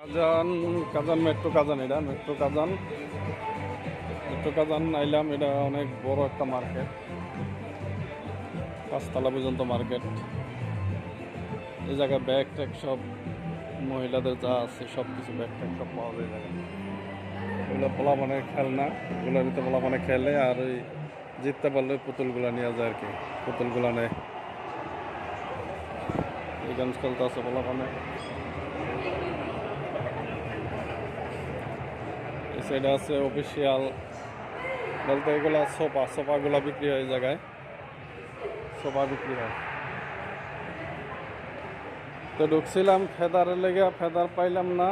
Kazan Kazan, metro Kazan এটা, metro Kazan. Metro Kazan আইলাম এটা অনেক বড় একটা মার্কেট। পাঁচতলা পর্যন্ত মার্কেট। এই জায়গায় ব্যাগ ট্যাগ সব মহিলাদের যা আছে সব কিছু ব্যাগ ট্যাগ সব পাওয়া যায় জায়গায়। এগুলো পোলা মানে খেলনা, এগুলোর ভিতরে পোলা মানে খেলে আর ওই জিততে পারলে পুতুলগুলো নিয়ে যায় আর কি, পুতুলগুলো নেয়। এই গেমস খেলতে আছে পোলা মানে এই সাইডে আছে অফিসিয়াল বলতে এগুলা সোফা, সোফাগুলো বিক্রি হয় জায়গায়। সোফা বিক্রি হয়। তো ঢুকছিলাম ফেদারের লেগে, ফেদার পাইলাম না।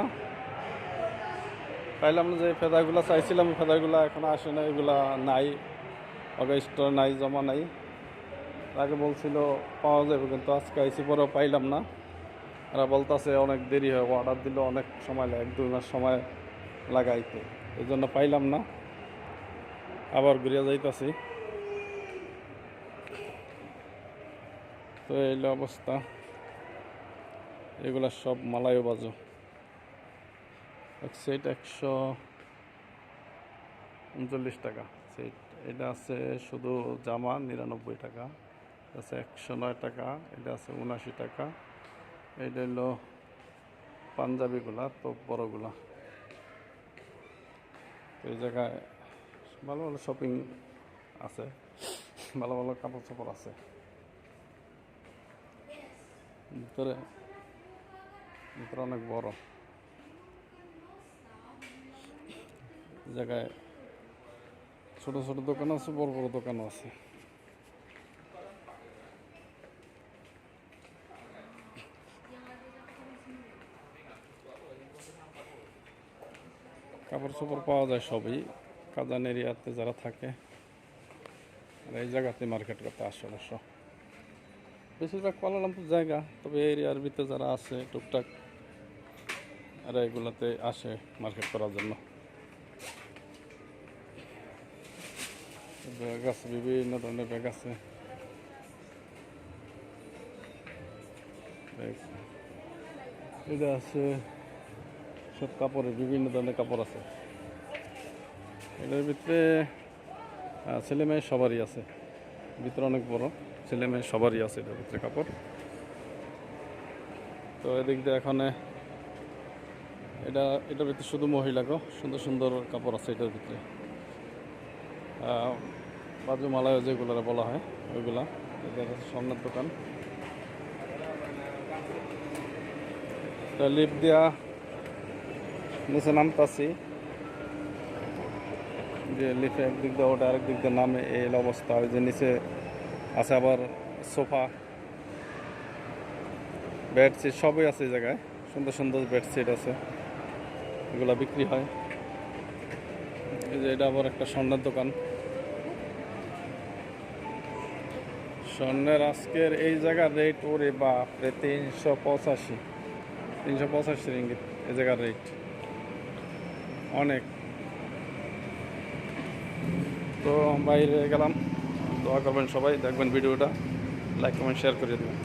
পাইলাম যে ফেদারগুলো চাইছিলাম, ফেদারগুলো এখন আসে না এগুলা নাই। স্টোর নাই, জমা নাই। আগে বলছিল, পাওয়া যাবে, কিন্তু আজকে আইসি পরেও পাইলাম না। এরা বলতেছে, অনেক দেরি হয় অর্ডার দিলে, অনেক সময় লাগে, এক দুই মাস সময় লাগাইতে। এই জন্য পাইলাম না। আবার ঘুরিয়া যাইতাছি। তো এই অবস্থা। এগুলা সব মালায় বাজু। এক সেট একশো উনচল্লিশ টাকা। সেট এটা আছে শুধু জামা নিরানব্বই টাকা। এটা আছে একশো নয় টাকা, এটা আছে উনাশি টাকা। এটা হলো পাঞ্জাবিগুলা, তো বড়গুলা। এই জায়গায় ভালো ভালো শপিং আছে, ভালো ভালো কাপড় চাপড় আছে। ভিতরে ভিতরে অনেক বড়। জায়গায় ছোট ছোট দোকান আছে, বড় বড় দোকানও আছে। কাপড় চোপড় পাওয়া যায় সবই। কাজান এরিয়াতে যারা থাকে, আর এই জায়গাতে মার্কেট করতে আসে অবশ্য। বেশিরভাগ কুয়ালালামপুর জায়গা, তবে এরিয়ার ভিতরে যারা আছে, টুকটাক আর এগুলাতে আসে মার্কেট করার জন্য। ব্যাগ আছে, বিভিন্ন ধরনের ব্যাগ আছে। এটা আছে সব কাপড়ের বিভিন্ন ধরনের কাপড় আছে। এটার ভিতরে ছেলে মেয়ে সবারই আছে। ভিতরে অনেক বড়, ছেলে মেয়ে সবারই আছে এটার ভিতরে কাপড়। তো এদিক দিয়ে এখানে, এটা, এটার ভিতরে শুধু মহিলা গো, সুন্দর সুন্দর কাপড় আছে এটার ভিতরে। বাজু মালায় যেগুলো বলা হয়, ওইগুলা। এটা স্বর্ণের দোকান। লিপ দেওয়া নিচে নামতাছি। যে লিফে একদিক দিয়ে ওটা আরেক দিক দিয়ে নামে, এই অবস্থা। ওই যে নিচে আছে আবার সোফা। বেডশিট সবই আছে এই জায়গায়। সুন্দর সুন্দর বেডশিট আছে। এগুলা বিক্রি হয়। এটা আবার একটা স্বর্ণের দোকান। স্বর্ণের আজকের এই জায়গার রেট ওরে বাপরে, তিনশো পঁচাশি। তিনশো পঁচাশি রিঙ্গিত এই জায়গার রেট অনেক। তো বাইরে গেলাম। দোয়া করবেন সবাই দেখবেন ভিডিওটা। লাইক কমেন্ট শেয়ার করে দেবেন।